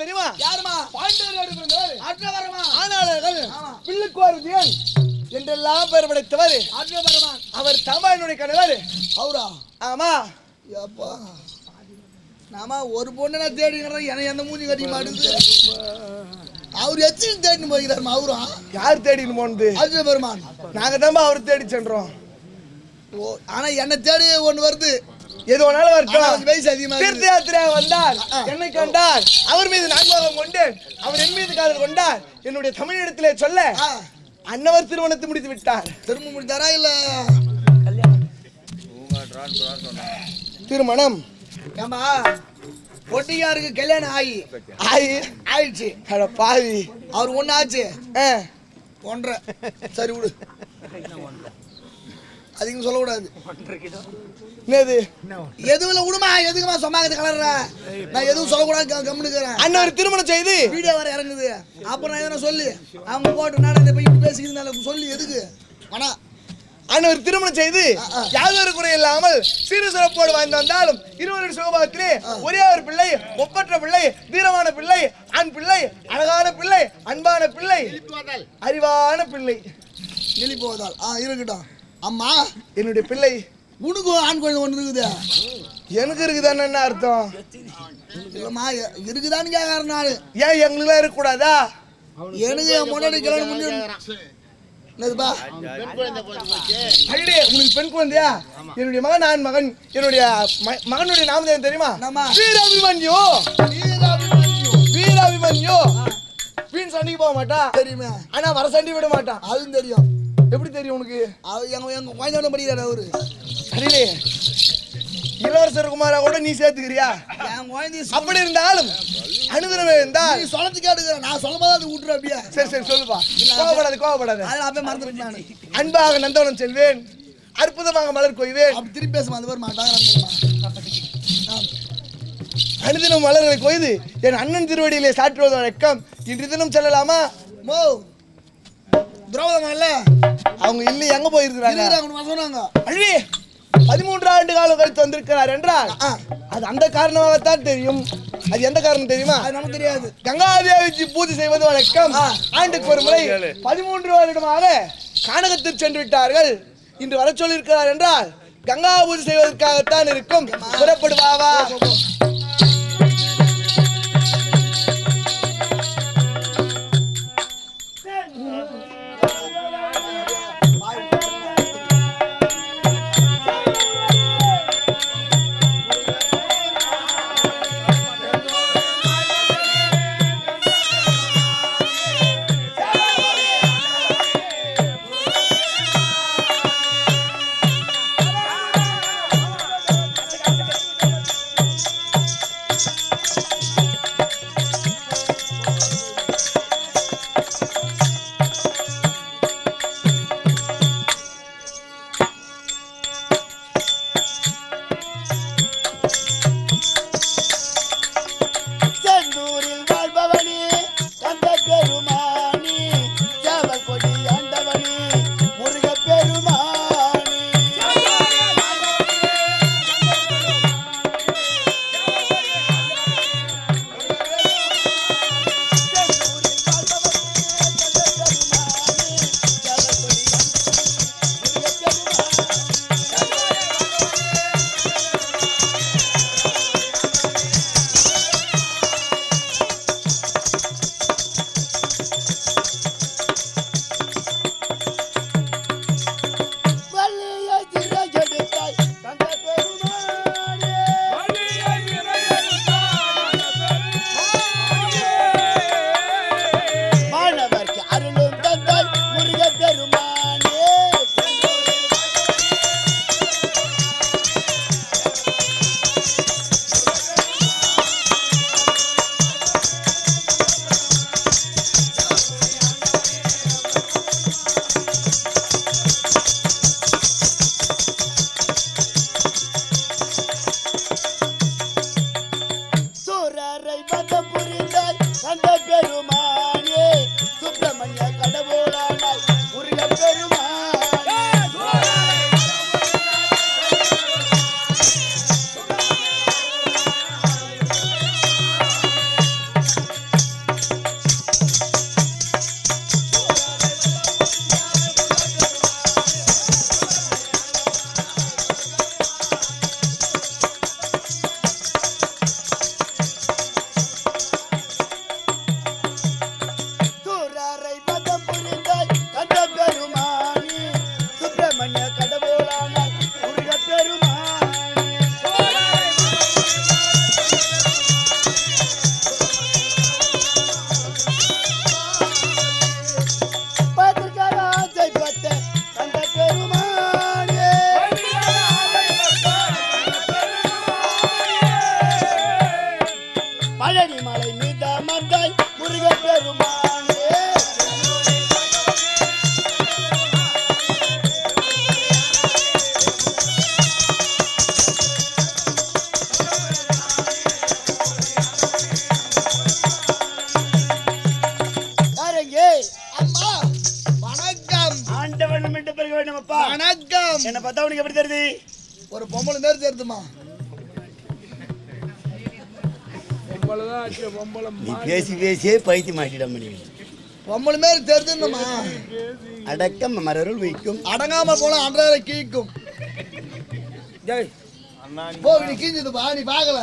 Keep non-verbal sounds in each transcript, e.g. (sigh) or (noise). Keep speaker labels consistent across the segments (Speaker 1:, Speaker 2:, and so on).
Speaker 1: தெரியுமா?
Speaker 2: யாருமா?
Speaker 1: பாண்டவர் ஆனாளர்கள். பிள்ளைக்குவார் என்றெல்லாம் பெயர் படைத்தவர் அவர் தம்பாயினுடைய கணவர்.
Speaker 2: அவரா?
Speaker 1: ஆமா.
Speaker 2: நாம ஒரு பொண்ணை நான் தேடிக்கிறேன் எனக்கு எந்த மூஞ்சி கட்டிக்க மாட்டேங்குது அவர் எத்தனை தேடின்னு போகிறார் அவரா?
Speaker 1: யார் தேடின்னு போனது?
Speaker 2: ஆற்ற பெருமான்
Speaker 1: நாங்க தான் அவர் தேடி சென்றோம்.
Speaker 2: ஓ ஆனா என்ன தேடி ஒண்ணு வருது.
Speaker 1: எது வேணாலும் வரட்டும்
Speaker 2: வயசு அதிகமா
Speaker 1: தீர்த்த. யாத்திரையாக வந்தார். என்னை கண்டார் அவர் மீது நான்மோகம் கொண்டேன் அவர் என் மீது காதல் கொண்டார் என்னுடைய தமிழிடத்திலே சொல்ல அன்னவர் திருமணத்தை முடித்து விட்டார்.
Speaker 2: திரும்ப முடித்தாரா இல்ல?
Speaker 1: திருமணம்.
Speaker 2: ஏம்பா பொட்டியாருக்கு கல்யாணம் ஆகி.
Speaker 1: ஆயி
Speaker 2: ஆயிடுச்சு.
Speaker 1: அட பாவி.
Speaker 2: அவர் ஒண்ணு ஆச்சு. ஒன்றரை. சரி விடு. (laughs) அதிகம் சொல்லக்கூடாது.
Speaker 1: என்னது?
Speaker 2: எதுவும் விடுமா எதுக்குமா சொன்னாங்க கலர்ற நான் எதுவும் சொல்லக்கூடாது கம்முனுக்கிறேன்
Speaker 1: அன்னவர் திருமணம் செய்து.
Speaker 2: வீடியோ வர இறங்குது. அப்புறம் நான் எதனா சொல்லி. அவங்க போட்டு நான் போய் இப்படி பேசிக்கிறதுனால சொல்லி எதுக்கு? ஆனா
Speaker 1: அன்னவர் திருமணம் செய்து. யாதொரு குறை இல்லாமல் சிறு சிறப்போடு வாழ்ந்து வந்தாலும் இருவருடைய சுகபாகத்திலே ஒரே ஒரு பிள்ளை ஒப்பற்ற பிள்ளை வீரமான பிள்ளை ஆண் பிள்ளை அழகான பிள்ளை அன்பான பிள்ளை அறிவான பிள்ளை.
Speaker 2: நெளி போவதால் ஆ இருக்கட்டும். அம்மா
Speaker 1: என்னுடைய பிள்ளை.
Speaker 2: உனக்கு ஆண் குழந்தை ஒன்று இருக்குது.
Speaker 1: எனக்கு இருக்குதான்னு என்ன அர்த்தம்?
Speaker 2: இல்லைம்மா இருக்குதான்னு கேட்கறேன் நான்.
Speaker 1: ஏன் எங்களுக்குலாம் இருக்கக்கூடாதா?
Speaker 2: எனக்கு என் முன்னாடி கல்யாணம் பண்ணி என்னதுப்பா?
Speaker 1: அடே உங்களுக்கு பெண் குழந்தையா? என்னுடைய மகன் ஆண் மகன் என்னுடைய ம- மகனுடைய நாமதேவன் தெரியுமா?
Speaker 2: என்னம்மா?
Speaker 1: வீராபிமன்யு.
Speaker 2: வீராபிமன்யு.
Speaker 1: வீராபிமன்யு. வீண் சண்டைக்கு போக மாட்டான்
Speaker 2: தெரியுமே.
Speaker 1: ஆனா வர சண்டை விட மாட்டான்
Speaker 2: அதுவும் தெரியும்.
Speaker 1: எப்படி தெரியும் உனக்கு?
Speaker 2: அவர் எங்க எங்க குழந்தையோட படிக்கிறாரு அவரு?
Speaker 1: அடிலே இளவரசர் குமாரா கூட நீ சேர்த்துக்கிறியா? அப்படி இருந்தாலும் அனுதினமே இருந்தால்
Speaker 2: நீ சொல்லத்து கேட்டுக்கிற நான் சொல்லும் போது அது விட்டுரு அப்படியே?
Speaker 1: சரி சரி சொல்லுப்பா. கோவப்படாத கோவப்படாத.
Speaker 2: அதில் அப்படியே மறந்துட்டு நான்.
Speaker 1: அன்பாக நந்தவனம் செல்வேன். அற்புதமாக மலர் கொய்வேன்.
Speaker 2: அப்படி திருப்பி பேசுமா அந்த பேர் மாட்டாங்க
Speaker 1: அனுதினம் மலர்களை கொய்து என் அண்ணன் திருவடியிலே சாற்றுவது வழக்கம் இன்று தினம் செல்லலாமா?
Speaker 2: மோ. துரோதமா இல்ல?
Speaker 1: அவங்க இல்லை எங்க போயிருக்கிறாங்க?
Speaker 2: இருக்கிறாங்க சொன்னாங்க.
Speaker 1: அழி பதிமூன்று ஆண்டு காலம் கழித்து வந்திருக்கிறார் என்றால் அது அந்த காரணமாகத்தான் தெரியும். அது எந்த காரணம் தெரியுமா?
Speaker 2: அது நமக்கு தெரியாது.
Speaker 1: கங்காதேவிக்கு பூஜை செய்வது வழக்கம். ஆண்டுக்கு ஒரு முறை பதிமூன்று வருடமாக கானகத்தில் சென்று விட்டார்கள் இன்று வர சொல்லியிருக்கிறார் என்றால் கங்கா பூஜை செய்வதற்காகத்தான் இருக்கும். புறப்படுவாவா?
Speaker 3: பார்த்தா உனக்கு எப்படி தெரியுது?
Speaker 2: ஒரு பொம்பளை மாரி தெரியுதுமா?
Speaker 3: நீ பேசி பேசியே பைத்தி மாட்டிட முடியும்
Speaker 2: பொம்பளை மாரி தெரியுதுன்னம்மா
Speaker 3: அடக்கம் மரருள் வைக்கும்.
Speaker 2: அடங்காம போல அன்றாட கீக்கும்
Speaker 4: ஜெய்
Speaker 2: போ நீ கீஞ்சதுப்பா நீ பார்க்கல.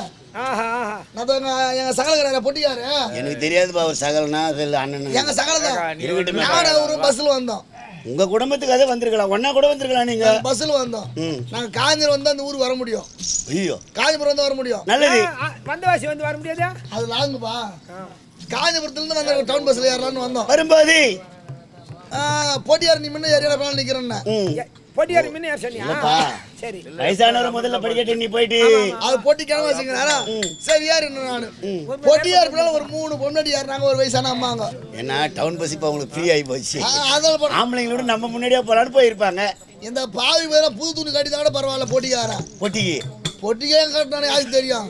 Speaker 2: தான்
Speaker 3: எனக்கு தெரியாதுப்பா அவர் சகலனா அண்ணன்.
Speaker 2: எங்க சகலதான்.
Speaker 3: இருக்கட்டுமே.
Speaker 2: நானும் ஒரு பஸ்ல வந்தோம்.
Speaker 3: உங்க குடும்பத்துக்கு அதே வந்திருக்கலாம். ஒன்னா கூட வந்திருக்கலாம் நீங்க.
Speaker 2: பஸ்ல வந்தோம். நாங்க காஞ்சிபுரம் வந்து அந்த ஊருக்கு வர முடியும்.
Speaker 3: ஐயோ.
Speaker 2: காஞ்சிபுரம் வந்து வர முடியும்.
Speaker 3: நல்லது.
Speaker 4: ஆ, வந்தவாசி வந்து வர முடியாதா?
Speaker 2: அது லாங்குப்பா காஞ்சிபுரத்துல இருந்து வந்த டவுன் பஸ்ல ஏறலாம்னு வந்தோம்.
Speaker 3: வரும்போது.
Speaker 2: பொட்டியார் நீ முன்ன ஏரியால நிக்கிறேன்னு.
Speaker 4: பொடியார் மின்ன சொன்னியா. சரி.
Speaker 3: வயசானவர் முதல்ல படிக்கட்டு நீ போயிட்டு.
Speaker 2: அது பொட்டி கிளம்ப வச்சுக்கிறாரா சரி யாரு என்ன நானு? பொட்டியார் பின்னால ஒரு மூணு பொண்ணாடி ஏறினாங்க ஒரு வயசான அம்மாங்க
Speaker 3: ஏன்னா டவுன் பஸ் இப்போ உங்களுக்கு ஃப்ரீ ஆகி போச்சு.
Speaker 2: அதனால.
Speaker 3: ஆம்பளைங்களோட நம்ம முன்னாடியே போலான்னு போயிருப்பாங்க.
Speaker 2: இந்த பாவி பேர புது துணி கட்டி கூட பரவாயில்ல பொட்டிக்காரன்.
Speaker 3: பொட்டிக்கு.
Speaker 2: பொட்டிக்கே கட்டினானே யாருக்கு தெரியும்?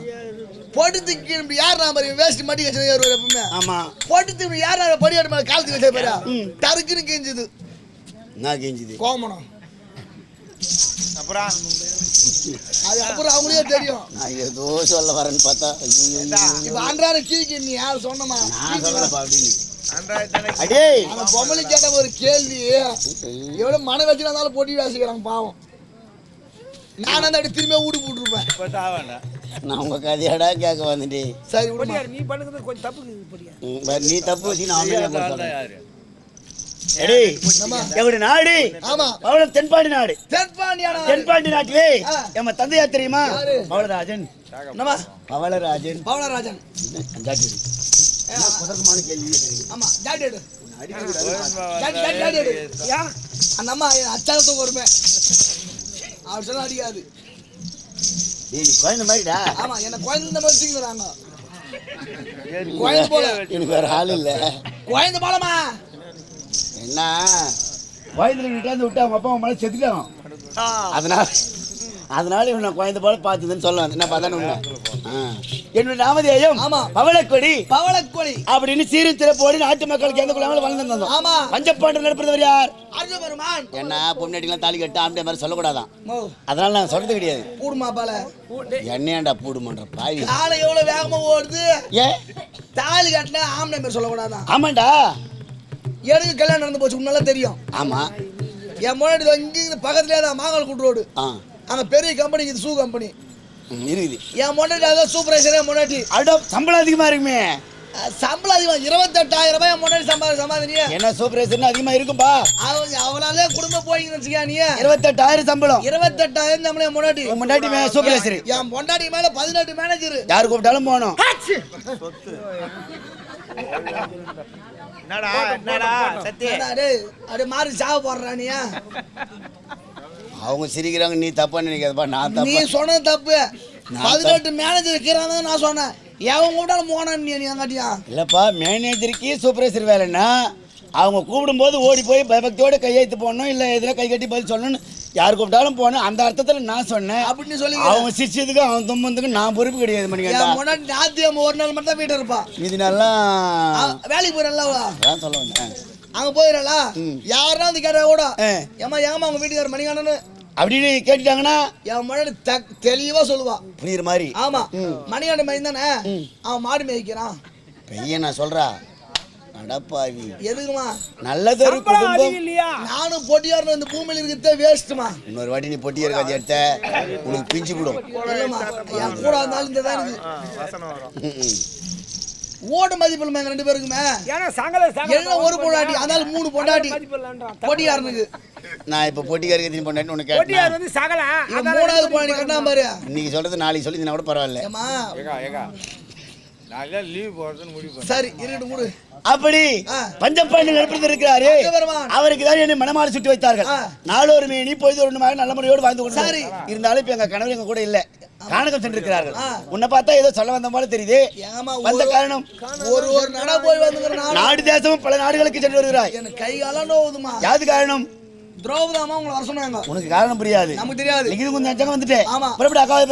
Speaker 2: பொட்டி தூக்கி இப்படி யார் பாரு வேஸ்ட் மாட்டி வச்சு ஏறுவார் எப்பவுமே.
Speaker 3: ஆமா.
Speaker 2: யார் நான் படியாடு மேல காலத்துக்கு வச்ச பாரு. டருக்குன்னு கிஞ்சுது.
Speaker 3: என்ன கெஞ்சுது?
Speaker 2: கோமணம் அது அப்புறம் அவங்களே தெரியும்.
Speaker 3: நான் ஏதோ சொல்ல வரேன்னு பார்த்தா
Speaker 2: இப்ப அன்றாட நீ யார் சொன்னமா?
Speaker 3: நான் சொல்லலப்பா அப்படின்னு. அடே!
Speaker 2: அந்த பொம்பளை கேட்ட ஒரு கேள்வி எவ்வளவு மன வச்சு இருந்தாலும் போட்டி வாசிக்கிறாங்க பாவம். நான் அந்த அப்படி திரும்ப ஊடு போட்டுருப்பேன்.
Speaker 3: நான் உங்க கதையாடா கேட்க வந்துட்டேன்.
Speaker 2: சரி
Speaker 4: நீ பண்ணுறது கொஞ்சம் தப்பு
Speaker 3: நீ தப்பு நான் எங்களுடைய நாடு?
Speaker 2: ஆமா.
Speaker 3: பவள தென்பாண்டி நாடு. தென்பாண்டி நாட்டிலே
Speaker 2: ஆ.
Speaker 3: எம்ம தந்தையா தெரியுமா? பவளராஜன் பவளராஜன்.
Speaker 2: ஆமா ஜாடி அந்த அம்மா அச்சாரத்துக்கு வருமே அவர் சொல்ல அடிக்காது.
Speaker 3: ஏய், நீ குழந்தை மாதிரிடா.
Speaker 2: ஆமா என்ன குழந்தை மாதிரி வச்சுக்கிறாங்க குழந்தை போல.
Speaker 3: எனக்கு வேற ஆள் இல்ல.
Speaker 2: குழந்தை போலமா
Speaker 3: என்ன? குழந்தை வீட்டாந்து விட்டு அவங்க அப்பா அம்மா செத்துட்டான்? அதனால அதனால இவன் நான் குழந்தை போல பார்த்ததுன்னு சொல்ல வந்தேன். என்ன பார்த்தா. என்னுடைய நாமதேயம்
Speaker 2: ஆமா.
Speaker 3: பவளக்கொடி.
Speaker 2: பவளக்கோழி
Speaker 3: அப்படின்னு சீரு திறப்போடு நாட்டு மக்களுக்கு எந்த குழாமல் வளர்ந்து
Speaker 2: ஆமா.
Speaker 3: பஞ்சப்பாண்டு நடப்பவர் யார்? என்ன பொண்ணாட்டிலாம் தாலி கட்டு ஆம்பளை மாதிரி சொல்லக்கூடாதான். அதனால நான் சொல்றது கிடையாது.
Speaker 2: கூடுமா பால
Speaker 3: என்னையாண்டா பூடுமன்ற பாவி?
Speaker 2: காலை எவ்வளவு வேகமா ஓடுது?
Speaker 3: ஏ?
Speaker 2: தாலி கட்டினா ஆம்பளை பேர் சொல்லக்கூடாதான்.
Speaker 3: ஆமாண்டா.
Speaker 2: எனக்கு கல்யாணம் நடந்து போச்சு உன்னால தெரியும்.
Speaker 3: ஆமா.
Speaker 2: என் முன்னாடி இங்க பக்கத்துலயே தான் மாங்கால் கூட்டு ரோடு.
Speaker 3: ஆ.
Speaker 2: அங்க பெரிய கம்பெனி இது ஷூ கம்பெனி
Speaker 3: இருக்குது.
Speaker 2: என் முன்னாடி அதான் சூப்பர்வைசரே முன்னாடி.
Speaker 3: அட சம்பளம் அதிகமா இருக்குமே.
Speaker 2: சம்பளம் அதிகம் இருபத்தெட்டாயிரம் ரூபாய் என் முன்னாடி சம்பாதி சம்பாதினியா.
Speaker 3: என்ன சூப்பர்வைசர்னு அதிகமா இருக்கும்பா?
Speaker 2: அவனாலே குடும்பம் போயிங்கன்னு வச்சுக்கா நீ?
Speaker 3: இருபத்தெட்டாயிரம் சம்பளம்.
Speaker 2: இருபத்தெட்டாயிரம் நம்மளே முன்னாடி.
Speaker 3: முன்னாடி மே- சூப்பர்வைசர்
Speaker 2: என் பொண்டாட்டி மேல பதினெட்டு மேனேஜர்
Speaker 3: யார் கூப்பிட்டாலும் போகணும்.
Speaker 5: என்னடா என்னடா சத்தி.
Speaker 2: அப்படியே மாறி சாவ போடுறா நீ
Speaker 3: அவங்க சிரிக்கிறாங்க நீ தப்பா நினைக்காதப்பா நான்
Speaker 2: நீ
Speaker 3: தப்பா
Speaker 2: சொன்னது தப்பு.
Speaker 3: நான்
Speaker 2: பதினெட்டு மேனேஜர் இருக்கிறாங்க நான் சொன்னேன். எவன் கூப்பிட்டாலும் போனான் நீ நீ அங்காட்டியா
Speaker 3: இல்லப்பா மேனேஜருக்கு சூப்பர்வைசர் வேலைன்னா அவங்க கூப்பிடும்போது ஓடி போய் பயபக்தியோட கையெழுத்து போடணும் இல்லை இதில் கை கட்டி பதில் சொல்லணும்னு யார் கூப்பிட்டாலும் போகணும் அந்த அர்த்தத்தில் நான் சொன்னேன்.
Speaker 2: அப்படின்னு சொல்லி
Speaker 3: அவங்க சிரிச்சதுக்கு அவன் தும்புறதுக்கு நான் பொறுப்பு கிடையாது
Speaker 2: என் முன்னாடி ஞாத்தியம் ஒரு நாள் மட்டும் தான் வீட்டு இருப்பா.
Speaker 3: மீதி
Speaker 2: அவ- வேலைக்கு போயிடல
Speaker 3: அதான் சொல்ல வந்தேன்.
Speaker 2: அங்க போயிடலா யாருன்னா வந்து கேட்டா கூட. ஏமா ஏமா அவங்க வீட்டுக்கார மணிகானு
Speaker 3: அப்படின்னு கேட்டுட்டாங்கன்னா
Speaker 2: என் தக் தெளிவா சொல்லுவா.
Speaker 3: புரியுற மாதிரி.
Speaker 2: ஆமா. மணிகாண்ட மணி தானே? அவன் மாடு மேய்க்கிறான்.
Speaker 3: பையன் நான் சொல்றா. அடப்பாவி
Speaker 2: எதுக்குமா?
Speaker 3: நல்லதொரு குடும்பம்.
Speaker 4: இல்லையா
Speaker 2: நானும் பொட்டியாரணும் இந்த பூமியில இருக்கிறதே வேஸ்ட்டுமா
Speaker 3: இன்னொரு வாட்டி நீ பொட்டி இருக்காது எடுத்த உனக்கு பிஞ்சு விடும்
Speaker 2: என் கூட இருந்தாலும் இந்த தான் இருக்குது
Speaker 5: வசனம் வரும்.
Speaker 3: ம், ம்.
Speaker 2: ஓட்டு மதிப்பு எங்க ரெண்டு பேருக்குமே?
Speaker 4: ஏன்னா சங்கல
Speaker 2: ஒரு பொண்டாட்டி அதனால மூணு பொண்டாட்டி. பொட்டியாரனுக்கு.
Speaker 3: நான் இப்போ பொட்டிக்காரருக்கு திரும்பி பண்ணேன்னு உனக்கு கேட்டேன்?
Speaker 4: பொடியார் வந்து சகல.
Speaker 2: மூணாவது பொண்டாட்டி கட்டினா பாரு.
Speaker 3: இன்னைக்கு சொல்றது நாளைக்கு சொல்லி கூட பரவாயில்ல.
Speaker 5: நாளைக்கு லீவ் போடுறதுன்னு முடிவு பண்ணேன்.
Speaker 2: சரி இருக்கட்டும் மூடு.
Speaker 3: அப்படி
Speaker 2: ஆ.
Speaker 3: பஞ்சப்பாண்டி நடப்பது இருக்கிறாரு. அவருக்கு தான் என்னை மனமாறு சுட்டி வைத்தார்கள். நாளொரு மேனி பொழுது ஒரு மகன் நல்ல முறையோடு வாழ்ந்து கொண்டு
Speaker 2: சரி.
Speaker 3: இருந்தாலும் இப்ப எங்க கணவர் எங்க கூட இல்ல. காணகம் சென்றிருக்கிறார்கள். உன்னை பார்த்தா ஏதோ சொல்ல வந்த போல தெரியுது.
Speaker 2: ஏமா
Speaker 3: வந்த காரணம்?
Speaker 2: ஒரு ஒரு நட போய் நாள்
Speaker 3: நாடு. தேசமும் பல நாடுகளுக்கு சென்று வருகிறாய்.
Speaker 2: எனக்கு கை காலம் நோவுதுமா
Speaker 3: யாது காரணம்?
Speaker 2: திரௌபதி அம்மா உங்களை வர சொன்னாங்க.
Speaker 3: உனக்கு காரணம் புரியாது.
Speaker 2: நமக்கு தெரியாது.
Speaker 3: இன்னைக்கு கொஞ்சம் வந்துட்டேன்
Speaker 2: ஆமா.
Speaker 3: புறப்பட்டு அக்காவை.